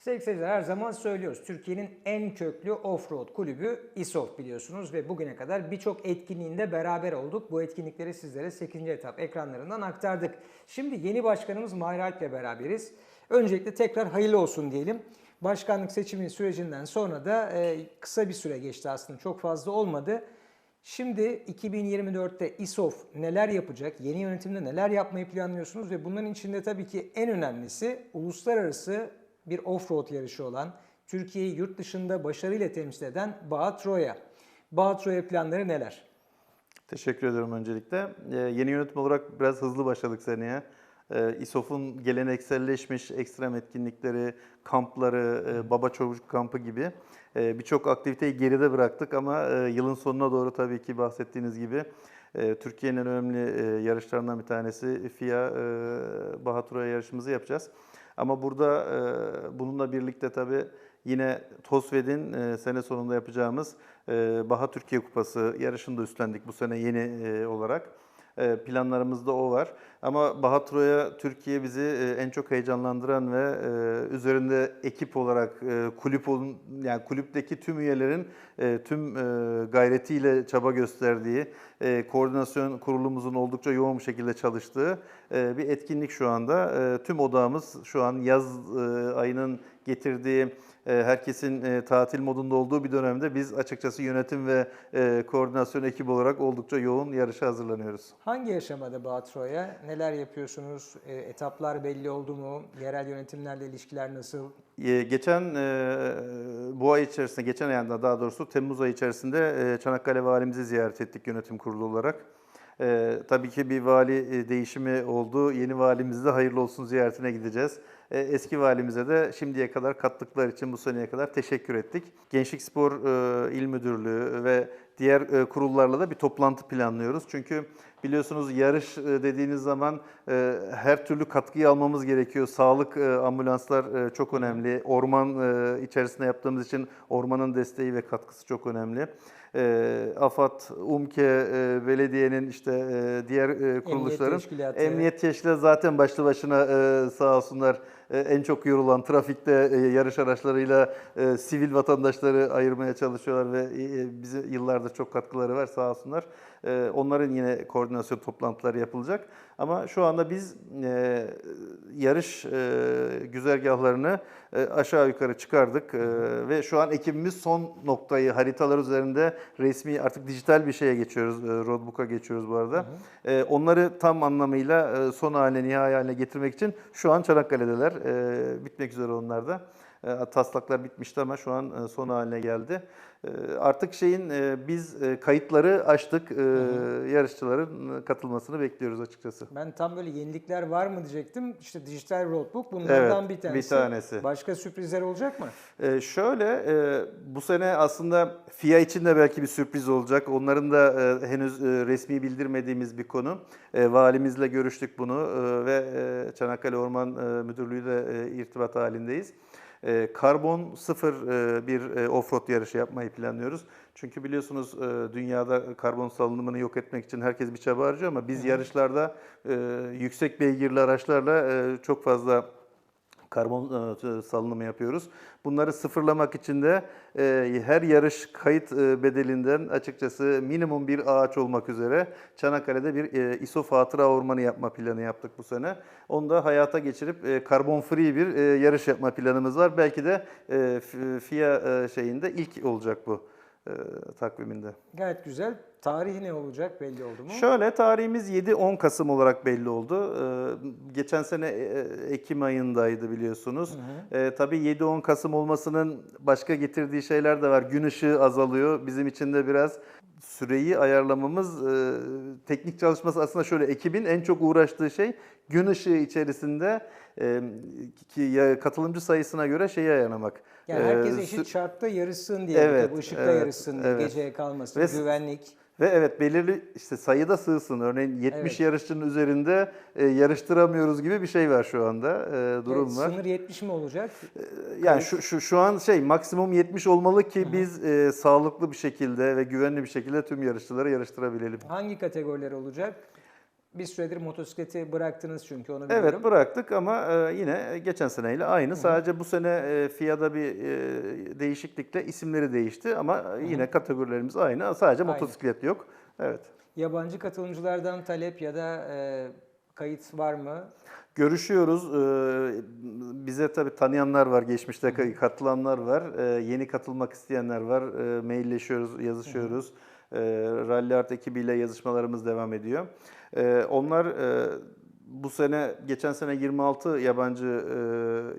Sevgili seyirciler her zaman söylüyoruz. Türkiye'nin en köklü offroad kulübü İSOF biliyorsunuz ve bugüne kadar birçok etkinliğinde beraber olduk. Bu etkinlikleri sizlere 8. etap ekranlarından aktardık. Şimdi yeni başkanımız Mahir Alp ile beraberiz. Öncelikle tekrar hayırlı olsun diyelim. Başkanlık seçimi sürecinden sonra da e, kısa bir süre geçti aslında çok fazla olmadı. Şimdi 2024'te İSOF neler yapacak, yeni yönetimde neler yapmayı planlıyorsunuz ve bunların içinde tabii ki en önemlisi uluslararası bir offroad yarışı olan, Türkiye'yi yurt dışında başarıyla temsil eden Bağ Troya. Bağ Troya planları neler? Teşekkür ederim öncelikle. Ee, yeni yönetim olarak biraz hızlı başladık seneye. Ee, İSOF'un gelenekselleşmiş ekstrem etkinlikleri, kampları, e, baba çocuk kampı gibi e, birçok aktiviteyi geride bıraktık ama e, yılın sonuna doğru tabii ki bahsettiğiniz gibi e, Türkiye'nin en önemli e, yarışlarından bir tanesi FIA e, Bahatura yarışımızı yapacağız. Ama burada e, bununla birlikte tabii yine TOSVED'in e, sene sonunda yapacağımız e, Baha Türkiye Kupası yarışını da üstlendik bu sene yeni e, olarak. E, planlarımızda o var. Ama Bahatro'ya Türkiye bizi e, en çok heyecanlandıran ve e, üzerinde ekip olarak e, kulüp yani kulüpteki tüm üyelerin tüm gayretiyle çaba gösterdiği, koordinasyon kurulumuzun oldukça yoğun bir şekilde çalıştığı bir etkinlik şu anda. Tüm odağımız şu an yaz ayının getirdiği herkesin tatil modunda olduğu bir dönemde biz açıkçası yönetim ve koordinasyon ekibi olarak oldukça yoğun yarışa hazırlanıyoruz. Hangi aşamada Bağ Troya? Neler yapıyorsunuz? E, etaplar belli oldu mu? Yerel yönetimlerle ilişkiler nasıl? E, Geçen e, bu ay içerisinde, geçen ayında daha doğrusu Temmuz ayı içerisinde e, Çanakkale Valimizi ziyaret ettik yönetim kurulu olarak. E, tabii ki bir vali e, değişimi oldu. Yeni valimizde hayırlı olsun ziyaretine gideceğiz. E, eski valimize de şimdiye kadar kattıkları için bu seneye kadar teşekkür ettik. Gençlik Spor e, İl Müdürlüğü ve diğer e, kurullarla da bir toplantı planlıyoruz. Çünkü biliyorsunuz yarış e, dediğiniz zaman e, her türlü katkıyı almamız gerekiyor. Sağlık e, ambulanslar e, çok önemli. Orman e, içerisinde yaptığımız için ormanın desteği ve katkısı çok önemli. E, AFAD, UMKE, e, belediyenin işte e, diğer e, kuruluşların teşkilatı. emniyet teşkilatı zaten başlı başına e, sağ olsunlar e, en çok yorulan trafikte e, yarış araçlarıyla e, sivil vatandaşları ayırmaya çalışıyorlar ve e, bize yıllardır çok katkıları var sağ olsunlar. E, onların yine koordinasyon toplantıları yapılacak. Ama şu anda biz e, yarış e, güzergahlarını e, aşağı yukarı çıkardık ve şu an ekibimiz son noktayı haritalar üzerinde resmi artık dijital bir şeye geçiyoruz. Roadbook'a geçiyoruz bu arada. Onları tam anlamıyla son haline, nihai haline getirmek için şu an Çanakkale'deler. Bitmek üzere onlar da. E, Taslaklar bitmişti ama şu an e, son haline geldi. E, Artık şeyin biz kayıtları açtık. E, Yarışçıların katılmasını bekliyoruz açıkçası. Ben tam böyle yenilikler var mı diyecektim. İşte dijital roadbook bunlardan Evet, bir bir tanesi. tanesi. Başka sürprizler olacak mı? Ee, şöyle, bu sene aslında FIA için de belki bir sürpriz olacak. Onların da henüz resmi bildirmediğimiz bir konu. Valimizle görüştük bunu ve Çanakkale Orman Müdürlüğü de irtibat halindeyiz. E, karbon sıfır e, bir e, offroad yarışı yapmayı planlıyoruz. Çünkü biliyorsunuz e, dünyada karbon salınımını yok etmek için herkes bir çaba harcıyor ama biz yarışlarda yüksek beygirli araçlarla çok fazla karbon e, salınımı yapıyoruz. Bunları sıfırlamak için de e, her yarış kayıt e, bedelinden açıkçası minimum bir ağaç olmak üzere Çanakkale'de bir İSOF hatıra ormanı yapma planı yaptık bu sene. Onu da hayata geçirip karbon free bir yarış yapma planımız var. Belki de FIA şeyinde ilk olacak bu takviminde. Gayet güzel. Tarihi ne olacak belli oldu mu? Şöyle tarihimiz 7-10 Kasım olarak belli oldu. Ee, geçen sene e, Ekim ayındaydı biliyorsunuz. Ee, tabii 7-10 Kasım olmasının başka getirdiği şeyler de var. Gün ışığı azalıyor. Bizim için de biraz süreyi ayarlamamız, e, teknik çalışması aslında şöyle ekibin en çok uğraştığı şey gün ışığı içerisinde e, ki ya- katılımcı sayısına göre şeyi ayarlamak. Yani Ee, herkes sü- eşit şartta yarışsın diye. Evet, ışıkta evet, yarışsın diye, evet. geceye kalmasın, Ve- güvenlik. Ve evet belirli işte sayıda sığsın. Örneğin 70 Evet. yarışçının üzerinde e, yarıştıramıyoruz gibi bir şey var şu anda. e, durum Evet, var. Sınır 70 mi olacak? Yani şu, şu şu an şey maksimum 70 olmalı ki biz e, sağlıklı bir şekilde ve güvenli bir şekilde tüm yarışçıları yarıştırabilelim. Hangi kategoriler olacak? Bir süredir motosikleti bıraktınız çünkü onu biliyorum. Evet bıraktık ama e, yine geçen seneyle aynı. Sadece bu sene e, FIA'da bir e, değişiklikle isimleri değişti ama yine kategorilerimiz aynı. Sadece Aynı. motosiklet yok. Evet. Yabancı katılımcılardan talep ya da kayıt var mı? Görüşüyoruz. Bize tabii tanıyanlar var, geçmişte katılanlar var. Yeni katılmak isteyenler var. Mailleşiyoruz, yazışıyoruz. Ee, Rally Art ekibiyle yazışmalarımız devam ediyor. Ee, Onlar e, bu sene, geçen sene 26 yabancı e,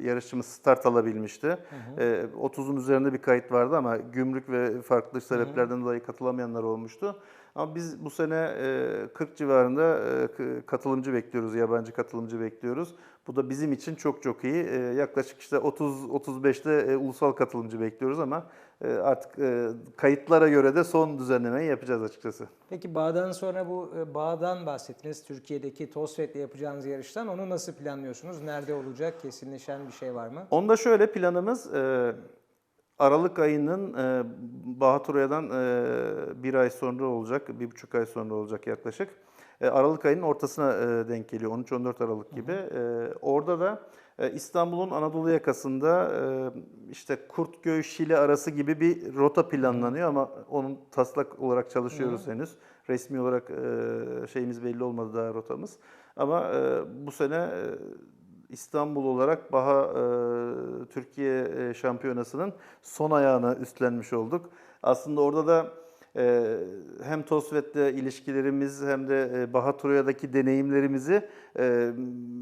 yarışçımız start alabilmişti. Ee, 30'un üzerinde bir kayıt vardı ama gümrük ve farklı sebeplerden dolayı katılamayanlar olmuştu. Ama biz bu sene e, 40 civarında e, katılımcı bekliyoruz, yabancı katılımcı bekliyoruz. Bu da bizim için çok çok iyi. E, Yaklaşık işte 30-35'te e, ulusal katılımcı bekliyoruz ama e, artık e, kayıtlara göre de son düzenlemeyi yapacağız açıkçası. Peki bağdan sonra bu e, bağdan bahsettiniz. Türkiye'deki TOSFET'le yapacağınız yarıştan. Onu nasıl planlıyorsunuz? Nerede olacak? Kesinleşen bir şey var mı? Onda şöyle planımız e, Aralık ayının e, Bahaturaya'dan e, bir ay sonra olacak, bir buçuk ay sonra olacak yaklaşık. E, Aralık ayının ortasına e, denk geliyor, 13-14 Aralık gibi. E, orada da e, İstanbul'un Anadolu yakasında e, işte Kurtköy Şile arası gibi bir rota planlanıyor ama onun taslak olarak çalışıyoruz henüz. Resmi olarak e, şeyimiz belli olmadı daha rotamız. Ama e, bu sene e, İstanbul olarak Baha e, Türkiye e, Şampiyonası'nın son ayağını üstlenmiş olduk. Aslında orada da e, hem TOSVET'le ilişkilerimiz hem de e, Baha Troya'daki deneyimlerimizi e,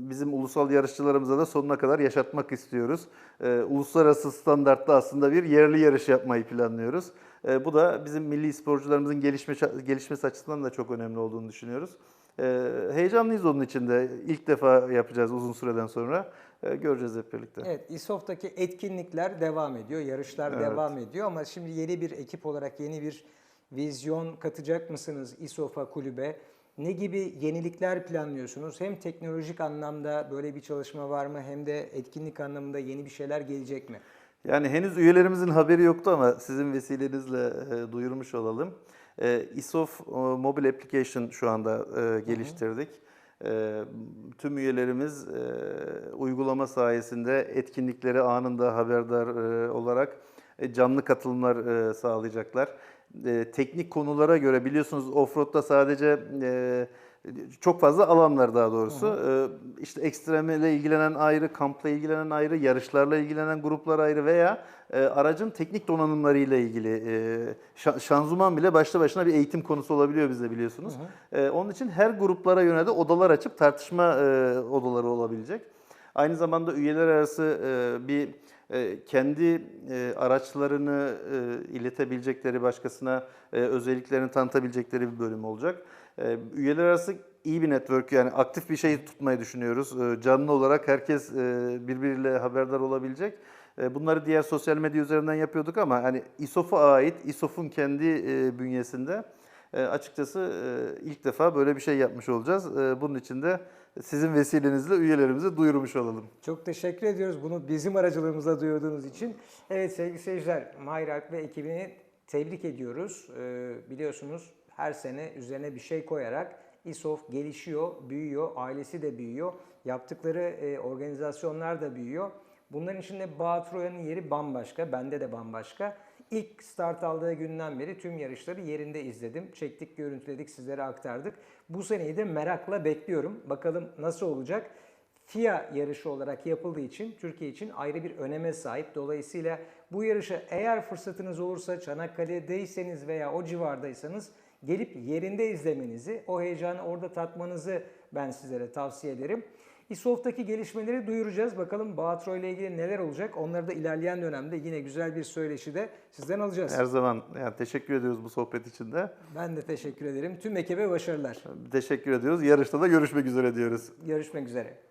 bizim ulusal yarışçılarımıza da sonuna kadar yaşatmak istiyoruz. E, uluslararası standartta aslında bir yerli yarış yapmayı planlıyoruz. E, bu da bizim milli sporcularımızın gelişme, gelişmesi açısından da çok önemli olduğunu düşünüyoruz. Ee, heyecanlıyız onun için de. İlk defa yapacağız uzun süreden sonra. Ee, göreceğiz hep birlikte. Evet, İSOF'taki etkinlikler devam ediyor, yarışlar Evet. devam ediyor ama şimdi yeni bir ekip olarak yeni bir vizyon katacak mısınız İSOF'a kulübe? Ne gibi yenilikler planlıyorsunuz? Hem teknolojik anlamda böyle bir çalışma var mı hem de etkinlik anlamında yeni bir şeyler gelecek mi? Yani henüz üyelerimizin haberi yoktu ama sizin vesilenizle e, duyurmuş olalım. E, ISOF e, Mobile Application şu anda e, geliştirdik. E, tüm üyelerimiz e, uygulama sayesinde etkinlikleri anında haberdar e, olarak e, canlı katılımlar e, sağlayacaklar. E, teknik konulara göre biliyorsunuz offroad'da sadece e, çok fazla alan var daha doğrusu. E, işte ekstreme ile ilgilenen ayrı, kampla ilgilenen ayrı, yarışlarla ilgilenen gruplar ayrı veya e, aracın teknik donanımları ile ilgili e, şa- şanzıman bile başlı başına bir eğitim konusu olabiliyor bizde biliyorsunuz. E, onun için her gruplara yönelik de odalar açıp tartışma e, odaları olabilecek. Aynı zamanda üyeler arası e, bir e, kendi e, araçlarını e, iletebilecekleri başkasına özelliklerini tanıtabilecekleri bir bölüm olacak. Üyeler arası iyi bir network yani aktif bir şey tutmayı düşünüyoruz. E, canlı olarak herkes e, birbiriyle haberdar olabilecek. E, bunları diğer sosyal medya üzerinden yapıyorduk ama hani İSOF'a ait, İSOF'un kendi e, bünyesinde açıkçası ilk defa böyle bir şey yapmış olacağız. Bunun için de sizin vesilenizle üyelerimize duyurmuş olalım. Çok teşekkür ediyoruz bunu bizim aracılığımızla duyurduğunuz için. Evet sevgili seyirciler, Mayrak ve ekibini tebrik ediyoruz. Ee, biliyorsunuz her sene üzerine bir şey koyarak İSOF gelişiyor, büyüyor, ailesi de büyüyor. Yaptıkları e, organizasyonlar da büyüyor. Bunların içinde Bağatroya'nın yeri bambaşka, bende de bambaşka. İlk start aldığı günden beri tüm yarışları yerinde izledim. Çektik, görüntüledik, sizlere aktardık. Bu seneyi de merakla bekliyorum. Bakalım nasıl olacak? FIA yarışı olarak yapıldığı için Türkiye için ayrı bir öneme sahip. Dolayısıyla bu yarışa eğer fırsatınız olursa Çanakkale'deyseniz veya o civardaysanız gelip yerinde izlemenizi, o heyecanı orada tatmanızı ben sizlere tavsiye ederim. İSOF'taki gelişmeleri duyuracağız. Bakalım Bağatro ile ilgili neler olacak? Onları da ilerleyen dönemde yine güzel bir söyleşi de sizden alacağız. Her zaman yani teşekkür ediyoruz bu sohbet için de. Ben de teşekkür ederim. Tüm ekibe başarılar. Teşekkür ediyoruz. Yarışta da görüşmek üzere diyoruz. Görüşmek üzere.